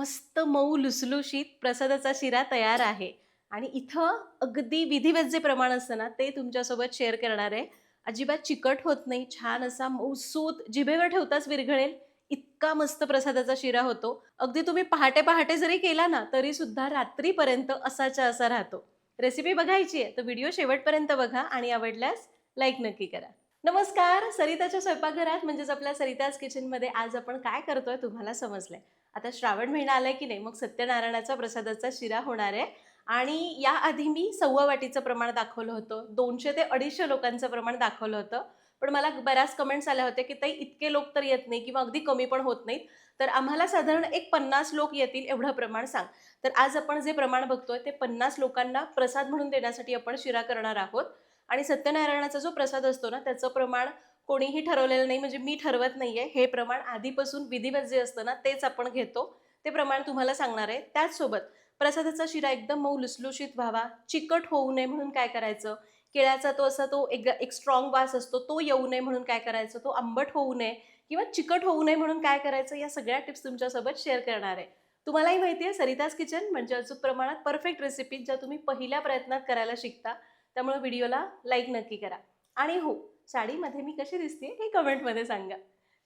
मस्त मऊ लुसलुशीत प्रसादाचा शिरा तयार आहे. आणि इथं अगदी विधिवत जे प्रमाण असतं ना ते तुमच्यासोबत शेअर करणार आहे. अजिबात चिकट होत नाही छान असा मऊसूत जिभेवर ठेवताच विरघळेल इतका मस्त प्रसादाचा शिरा होतो. अगदी तुम्ही पहाटे पहाटे जरी केला ना तरी सुद्धा रात्रीपर्यंत असाच्या असा राहतो. रेसिपी बघायची आहे तर व्हिडिओ शेवटपर्यंत बघा आणि आवडल्यास लाईक नक्की करा. नमस्कार सरिताच्या स्वयंपाकघरात म्हणजेच आपल्या सरिताज किचनमध्ये आज आपण काय करतोय तुम्हाला समजलंय. आता श्रावण महिना आलाय की नाही मग सत्यनारायणाचा प्रसादाचा शिरा होणार आहे. आणि याआधी मी सव्वा वाटीचं प्रमाण दाखवलं होतं दोनशे ते अडीचशे लोकांचं प्रमाण दाखवलं होतं. पण मला बऱ्याच कमेंट्स आल्या होत्या की ताई इतके लोक तर येत नाही किंवा अगदी कमी पण होत नाहीत. तर आम्हाला साधारण एक पन्नास लोक येतील एवढं प्रमाण सांग. तर आज आपण जे प्रमाण बघतोय ते पन्नास लोकांना प्रसाद म्हणून देण्यासाठी आपण शिरा करणार आहोत. आणि सत्यनारायणाचा जो प्रसाद असतो ना त्याचं प्रमाण कोणीही ठरवलेलं नाही म्हणजे मी ठरवत नाहीये. हे प्रमाण आधीपासून विधिवत जे असतं ना तेच आपण घेतो. ते प्रमाण तुम्हाला सांगणार आहे. त्याचसोबत प्रसादाचा शिरा एकदम मऊ लुसलुशीत व्हावा. चिकट होऊ नये म्हणून काय करायचं? केळ्याचा तो असा तो एक एक स्ट्रॉंग वास असतो तो येऊ नये म्हणून काय करायचं? तो आंबट होऊ नये किंवा चिकट होऊ नये म्हणून काय करायचं? या सगळ्या टिप्स तुमच्यासोबत शेअर करणार आहे. तुम्हालाही माहिती आहे सरिताज किचन म्हणजे अचूक प्रमाणात परफेक्ट रेसिपी ज्या तुम्ही पहिल्या प्रयत्नात करायला शिकता. त्यामुळे व्हिडिओला लाईक नक्की करा. आणि हो साडीमध्ये मी कशी दिसते हे कमेंटमध्ये सांगा.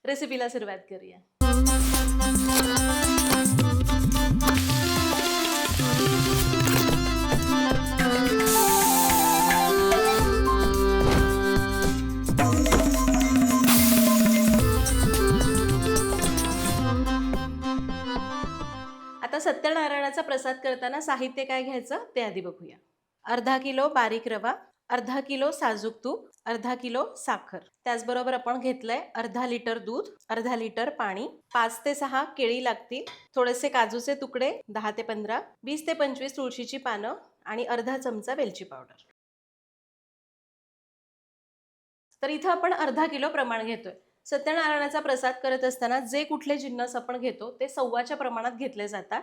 रेसिपीला सुरुवात करूया. आता सत्यनारायणाचा प्रसाद करताना साहित्य काय घ्यायचं ते आधी बघूया. अर्धा किलो बारीक रवा अर्धा किलो साजूक तूप अर्धा किलो साखर. त्याचबरोबर आपण घेतलंय अर्धा लिटर दूध अर्धा लिटर पाणी. पाच ते सहा केळी लागतील. थोडेसे काजूचे तुकडे दहा ते पंधरा वीस ते पंचवीस तुळशीची पानं आणि अर्धा चमचा वेलची पावडर. तर इथं आपण अर्धा किलो प्रमाण घेतोय. सत्यनारायणाचा प्रसाद करत असताना जे कुठले जिन्नस आपण घेतो ते सव्वाच्या प्रमाणात घेतले जातात.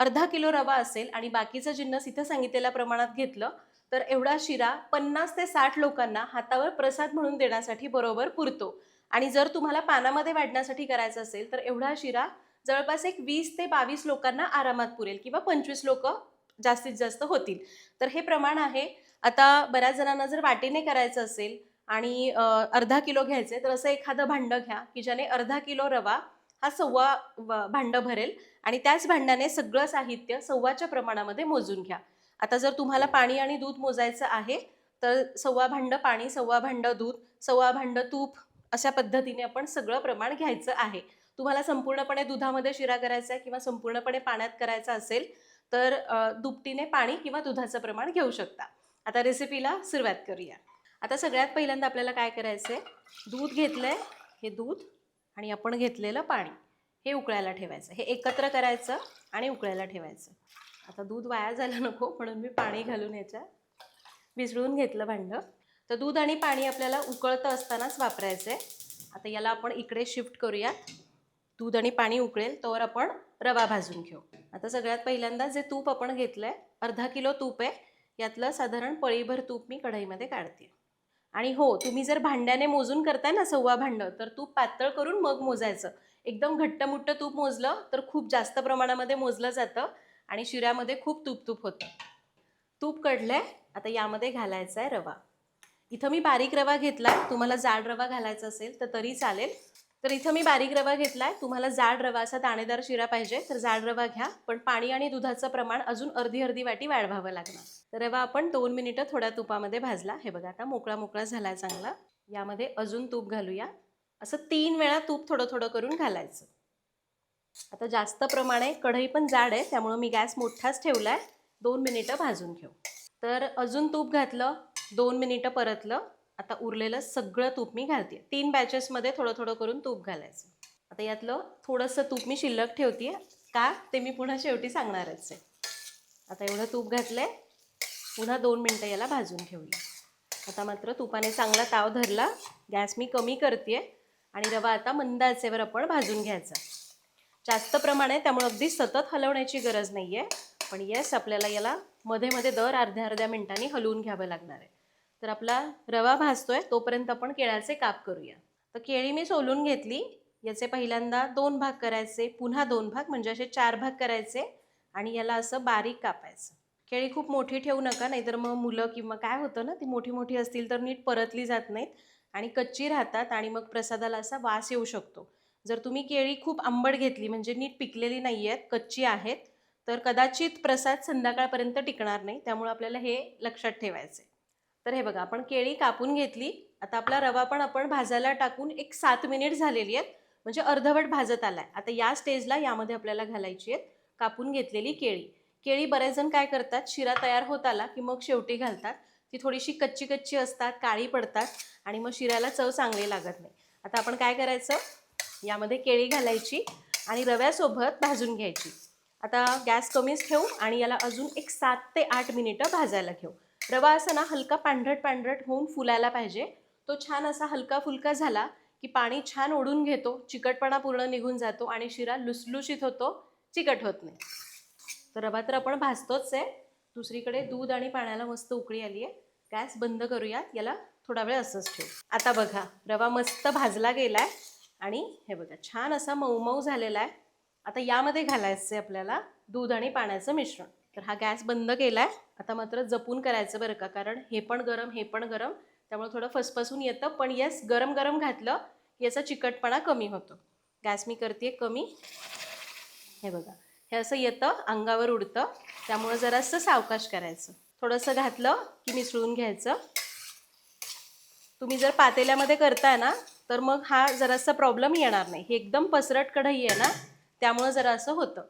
अर्धा किलो रवा असेल आणि बाकीचं जिन्नस इथं सांगितलेल्या प्रमाणात घेतलं तर एवढा शिरा पन्नास ते साठ लोकांना हातावर प्रसाद म्हणून देण्यासाठी बरोबर पुरतो. आणि जर तुम्हाला पानामध्ये वाढण्यासाठी करायचं असेल तर एवढा शिरा जवळपास एक वीस ते बावीस लोकांना आरामात पुरेल किंवा पंचवीस लोक जास्तीत जास्त होतील. तर हे प्रमाण आहे. आता बऱ्याच जणांना जर वाटीने करायचं असेल आणि अर्धा किलो घ्यायचे तर असं एखादं भांडं घ्या की ज्याने अर्धा किलो रवा हा सव्वा व- भांडं भरेल आणि त्याच भांड्याने सगळं साहित्य सव्वाच्या प्रमाणामध्ये मोजून घ्या. आता जर तुम्हाला पाणी आणि दूध मोजायचं आहे तर सव्वा भांडं पाणी सव्वा भांडं दूध सव्वा भांडं तूप अशा पद्धतीने आपण सगळं प्रमाण घ्यायचं आहे. तुम्हाला संपूर्णपणे दुधामध्ये शिरा करायचा आहे किंवा संपूर्णपणे पाण्यात करायचा असेल तर दुपटीने पाणी किंवा दुधाचं प्रमाण घेऊ शकता. आता रेसिपीला सुरुवात करूया. आता सगळ्यात पहिल्यांदा आपल्याला काय करायचं आहे दूध घेतलं आहे हे दूध आणि आपण घेतलेलं पाणी. हे उकळायला ठेवायचं. हे एकत्र करायचं आणि उकळायला ठेवायचं. आता दूध वाया जायला नको म्हणून मी पाणी घालून याच्या विसळून घेतलं भांडं. तर दूध आणि पाणी आपल्याला उकळतं असतानाच वापरायचं आहे आता याला आपण इकडे शिफ्ट करूया दूध आणि पाणी उकळेल तोवर आपण रवा भाजून घेऊ. आता सगळ्यात पहिल्यांदा जे तूप आपण घेतलं आहे अर्धा किलो तूप आहे यातलं साधारण पळीभर तूप मी कढईमध्ये काढते आणि हो तुम्ही जर भांड्याने मोजून करताय ना सव्वा भांडं तर तूप पातळ करून मग मोजायचं. एकदम घट्टमुट्ट तूप मोजलं तर खूप जास्त प्रमाणामध्ये मोजलं जातं आणि शिऱ्यामध्ये खूप तूप तूप होतं. तूप कढलंय आता यामध्ये घालायचा आहे रवा. इथं मी बारीक रवा घेतला तुम्हाला जाड रवा घालायचा असेल तर तरी चालेल. तर इथं मी बारीक रवा घेतला आहे तुम्हाला जाड रवा असा दाणेदार शिरा पाहिजे तर जाड रवा घ्या. पण पाणी आणि दुधाचं प्रमाण अजून अर्धी अर्धी वाटी वाढवावं लागणार. तर रवा आपण दोन मिनिटं थोड्या तुपामध्ये भाजला. हे बघा आता मोकळा मोकळा झाला चांगला. यामध्ये अजून तूप घालूया. असं तीन वेळा तूप थोडं थोडं करून घालायचं. आता जास्त प्रमाणे कढई पण जाड आहे त्यामुळं मी गॅस मोठाच आहे दोन मिनिटं भाजून घेऊ. तर अजून तूप घातलं दोन मिनिटं परतलं. आता उरलेलं सगळं तूप मी घालते. तीन बॅचेसमध्ये थोडं थोडं करून तूप घालायचं. आता यातलं थोडंसं तूप मी शिल्लक ठेवते. का? ते मी पुन्हा शेवटी सांगणारच आहे. आता एवढं तूप घातलंय. पुन्हा दोन मिनटं याला भाजून घेऊया आता मात्र तुपाने चांगला ताव धरला. गॅस मी कमी करते. आणि रवा आता मंद आचेवर आपण भाजून घ्यायचा. जास्त प्रमाण आहे त्यामुळे अगदी सतत हलवण्याची गरज नाही आहे पण येस आपल्याला याला मध्ये मध्ये दर अर्ध्या अर्ध्या मिनिटांनी हलवून घ्यावं लागणार आहे. तर आपला रवा भाजतोय तोपर्यंत आपण केळ्याचे काप करूया. तर केळी मी सोलून घेतली. याचे पहिल्यांदा दोन भाग करायचे पुन्हा दोन भाग म्हणजे असे चार भाग करायचे आणि याला असं बारीक कापायचं. केळी खूप मोठी ठेवू नका नाहीतर मग मुलं किंवा काय होतं ना ती मोठी मोठी असतील तर नीट परतली जात नाहीत आणि कच्ची राहतात आणि मग प्रसादाला असा वास येऊ शकतो. जर तुम्ही केळी खूप आंबट घेतली म्हणजे नीट पिकलेली नाही आहेत कच्ची आहेत तर कदाचित प्रसाद संध्याकाळपर्यंत टिकणार नाही त्यामुळे आपल्याला हे लक्षात ठेवायचे तर हे बघा आपण केळी कापून घेतली. आता आपला रवा पण आपण भाजायला टाकून एक सात मिनिट झालेली आहेत. म्हणजे अर्धवट भाजत आलाय. आता या स्टेजला यामध्ये आपल्याला घालायची आहेत कापून घेतलेली केळी. केळी बरेच जण काय करतात? शिरा तयार होत आला की मग शेवटी घालतात. ती थोडीशी कच्ची कच्ची असतात काळी पडतात आणि मग शिऱ्याला चव चांगली लागत नाही. आता आपण काय करायचं? यामध्ये केळी घालायची आणि रव्यासोबत भाजून घ्यायची. आता गॅस कमीच ठेवू आणि याला अजून एक सात ते आठ मिनिटं भाजायला घेऊ रवा असा ना हलका पांढरट पांढरट होऊन फुलायला पाहिजे. तो छान असा हलका फुलका झाला की पाणी छान ओढून घेतो चिकटपणा पूर्ण निघून जातो आणि शिरा लुसलुशीत होतो चिकट होत नाही. तर रवा तर आपण भाजतोच आहे. दुसरीकडे दूध आणि पाण्याला मस्त उकळी आली आहे. गॅस बंद करूया याला थोडा वेळ असंच ठेवू. आता बघा रवा मस्त भाजला गेला आहे आणि हे बघा छान असा मऊ मऊ झालेला आहे. आता यामध्ये घालायचं आहे आपल्याला दूध आणि पाण्याचं मिश्रण. तर हा गॅस बंद केला आहे आता मात्र जपून करायचं बरं का? कारण हे पण गरम हे पण गरम. त्यामुळे थोडं फसफसून येतं. पण येस गरम गरम घातलं की याचा चिकटपणा कमी होतो. गॅस मी करते कमी. हे बघा. हे असं येतं अंगावर उडतं. त्यामुळं जरासं सावकाश करायचं. थोडंसं घातलं की मिसळून घ्यायचं. तुम्ही जर पातेल्यामध्ये करताय ना तर मग हा जरासा प्रॉब्लेम येणार नाही. हे एकदम पसरट कढई आहे ना त्यामुळं जरा असं होतं.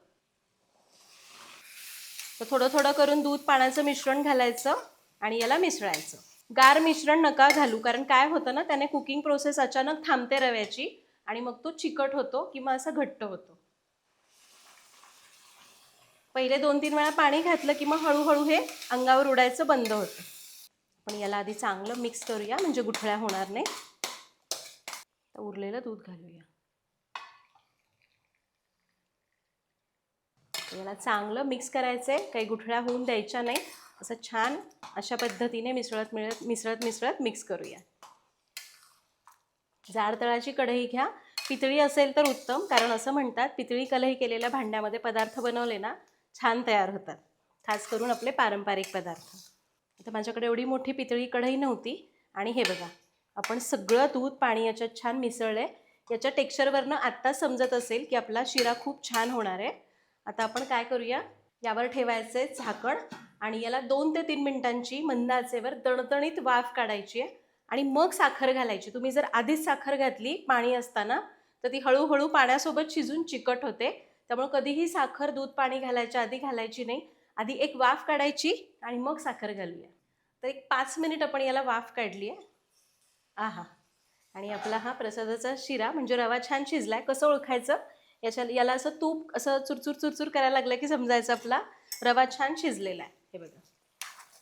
तर थोडं थोडं करून दूध पाण्याचं मिश्रण घालायचं आणि याला मिसळायचं. गार मिश्रण नका घालू कारण काय होतं ना त्याने कुकिंग प्रोसेस अचानक थांबते रव्याची आणि मग तो चिकट होतो किंवा असा घट्ट होतो. पहिले दोन तीन वेळा पाणी घातलं की मग हळूहळू हे अंगावर उडायचं बंद होतं. पण याला आधी चांगलं मिक्स करूया म्हणजे गुठळ्या होणार नाही. तर उरलेलं दूध घालूया. याला चांगलं मिक्स करायचं आहे काही गुठळ्या होऊन द्यायच्या नाही. असं छान अशा पद्धतीने मिसळत मिळत मिसळत मिसळत मिक्स करूया. जाड तळाची कढई घ्या. पितळी असेल तर उत्तम कारण असं म्हणतात पितळी कलही केलेल्या भांड्यामध्ये पदार्थ बनवले ना छान तयार होतात. खास करून आपले पारंपरिक पदार्थ. आता माझ्याकडे एवढी मोठी पितळी कढई नव्हती. आणि हे बघा आपण सगळं दूध पाणी याच्यात छान मिसळलं आहे याच्या टेक्स्चरवरनं आत्ताच समजत असेल की आपला शिरा खूप छान होणार आहे. आता आपण काय करूया? यावर ठेवायचं आहे झाकण आणि याला दोन ते तीन मिनिटांची मंद आचेवर दणदणीत वाफ काढायची आहे आणि मग साखर घालायची. तुम्ही जर आधीच साखर घातली पाणी असताना तर ती हळूहळू पाण्यासोबत शिजून चिकट होते. त्यामुळे कधीही साखर दूध पाणी घालायच्या आधी घालायची नाही. आधी एक वाफ काढायची आणि मग साखर घालूया. तर एक पाच मिनिट आपण याला वाफ काढली आहे. आहा. आणि आपला हा प्रसादाचा शिरा म्हणजे रवा छान शिजलाय. कसं ओळखायचं? याच्या याला असं तूप असं चुरचूर चुरचूर करायला लागलं की समजायचं आपला. रवा छान शिजलेला आहे. हे बघा.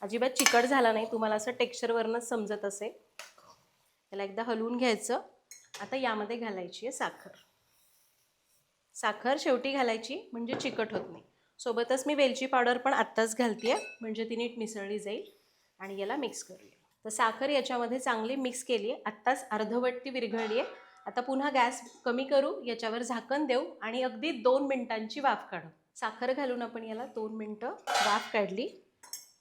अजिबात चिकट झाला नाही. तुम्हाला असं टेक्स्चरवरनंच समजत असे याला एकदा हलवून घ्यायचं. आता यामध्ये घालायची आहे साखर. साखर शेवटी घालायची म्हणजे चिकट होत नाही. सोबतच मी वेलची पावडर पण आत्ताच घालते म्हणजे ती नीट मिसळली जाईल आणि याला मिक्स करूया. तर साखर याच्यामध्ये चांगली मिक्स केली आहे आत्ताच अर्धवट ती विरघळली आहे आता पुन्हा गॅस कमी करू याच्यावर झाकण देऊ आणि अगदी दोन मिनिटांची वाफ काढू. साखर घालून आपण याला दोन मिनटं वाफ काढली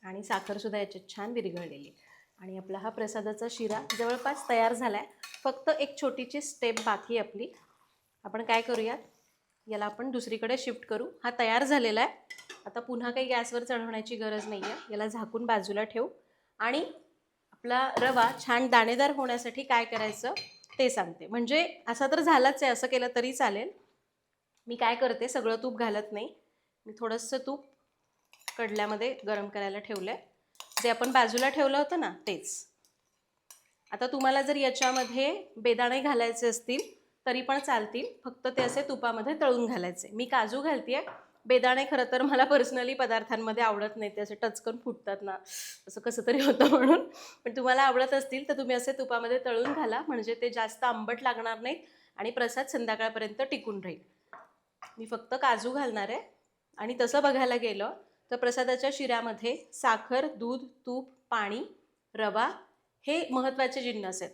आणि साखरसुद्धा याच्यात छान विरघळलेली. आणि आपला हा प्रसादाचा शिरा जवळपास तयार झाला आहे फक्त एक छोटीची स्टेप बाकी आपली. आपण काय करूयात? याला आपण दुसरीकडे शिफ्ट करू. हा तयार झालेला आहे. आता पुन्हा काही गॅसवर चढवण्याची गरज नाही आहे याला झाकून बाजूला ठेवू. आणि आपला रवा छान दाणेदार होण्यासाठी काय करायचं? ते सांगते. म्हणजे असा तर झालाच आहे असं केलं तरी चालेल. मी काय करते सगळं तूप घालत नाही. मी थोडंसं तूप कडल्यामध्ये गरम करायला ठेवलं आहे जे आपण बाजूला ठेवलं होतं ना तेच. आता तुम्हाला जर याच्यामध्ये बेदाणे घालायचे असतील तरी पण चालतील. फक्त ते असे तुपामध्ये तळून घालायचे. मी काजू घालते बेदाणे खरं तर मला पर्सनली पदार्थांमध्ये आवडत नाही ते असे टचकन फुटतात ना असं कसं तरी होतं म्हणून. पण तुम्हाला आवडत असतील तर तुम्ही असे तुपामध्ये तळून घाला म्हणजे ते जास्त आंबट लागणार नाहीत आणि प्रसाद संध्याकाळपर्यंत टिकून राहील. मी फक्त काजू घालणार आहे. आणि तसं बघायला गेलं तर प्रसादाच्या शिऱ्यामध्ये साखर दूध तूप पाणी रवा हे महत्त्वाचे जिन्नस आहेत.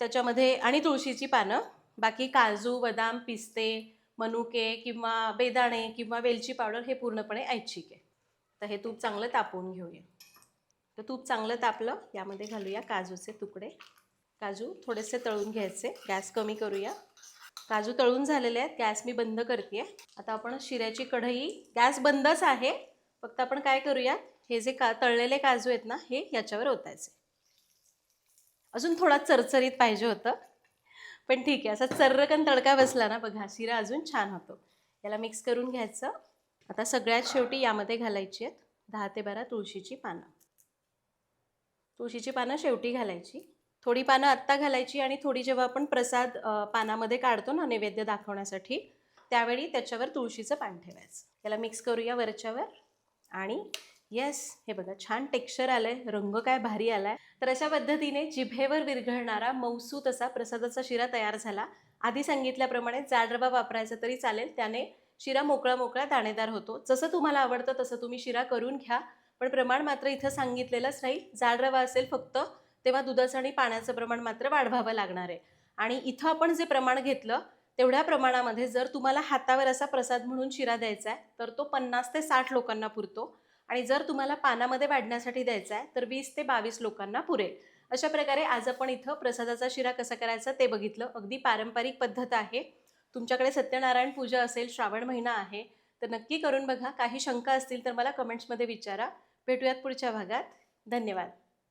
त्याच्यामध्ये आणि तुळशीची पानं बाकी काजू बदाम पिस्ते मनुके किंवा बेदाणे किंवा वेलची पावडर हे पूर्णपणे ऐच्छिक आहे. तर हे तूप चांगलं तापवून घेऊया. तर तूप चांगलं तापलं यामध्ये घालूया काजूचे तुकडे. काजू थोडेसे तळून घ्यायचे गॅस कमी करूया. काजू तळून झालेले आहेत गॅस मी बंद करते आता आपण शिऱ्याची कढई गॅस बंदच आहे. फक्त आपण काय करूया हे जे का तळलेले काजू आहेत ना हे याच्यावर ओतायचे. अजून थोडा चरचरीत पाहिजे होतं. पण ठीक आहे असा चर्रकन तडका बसला ना बघा शिरा अजून छान होतो. याला मिक्स करून घ्यायचं. आता सगळ्यात शेवटी यामध्ये घालायची आहेत दहा ते बारा तुळशीची पानं. तुळशीची पानं शेवटी घालायची. थोडी पानं आत्ता घालायची आणि थोडी जेव्हा आपण प्रसाद पानामध्ये काढतो ना नैवेद्य दाखवण्यासाठी त्यावेळी त्याच्यावर तुळशीचं पान ठेवायचं. याला मिक्स करूया वरच्यावर आणि येस हे बघा छान टेक्स्चर आलंय रंग काय भारी आलाय. तर अशा पद्धतीने जिभेवर विरघळणारा मौसूत असा प्रसादाचा शिरा तयार झाला. आधी सांगितल्याप्रमाणे जाडरबा वापरायचा तरी चालेल त्याने शिरा मोकळा मोकळा दाणेदार होतो. जसं तुम्हाला आवडतं तसं तुम्ही शिरा करून घ्या. पण प्रमाण मात्र इथं सांगितलेलंच राहील जाड रवा असेल फक्त तेव्हा दुधाचं आणि पाण्याचं प्रमाण मात्र वाढवावं लागणार आहे. आणि इथं आपण जे प्रमाण घेतलं तेवढ्या प्रमाणामध्ये जर तुम्हाला हातावर असा प्रसाद म्हणून शिरा द्यायचा आहे तर तो पन्नास ते साठ लोकांना पुरतो. आणि जर तुम्हाला पानामध्ये वाढण्यासाठी द्यायचा आहे तर वीस ते बावीस लोकांना पुरेल. अशा प्रकारे आज आपण इथं प्रसादाचा शिरा कसा करायचा ते बघितलं. अगदी पारंपरिक पद्धत आहे. तुमच्याकडे सत्यनारायण पूजा असेल श्रावण महिना आहे तर नक्की करून बघा. काही शंका असतील तर मला कमेंट्समध्ये विचारा. भेटूयात पुढच्या भागात. धन्यवाद.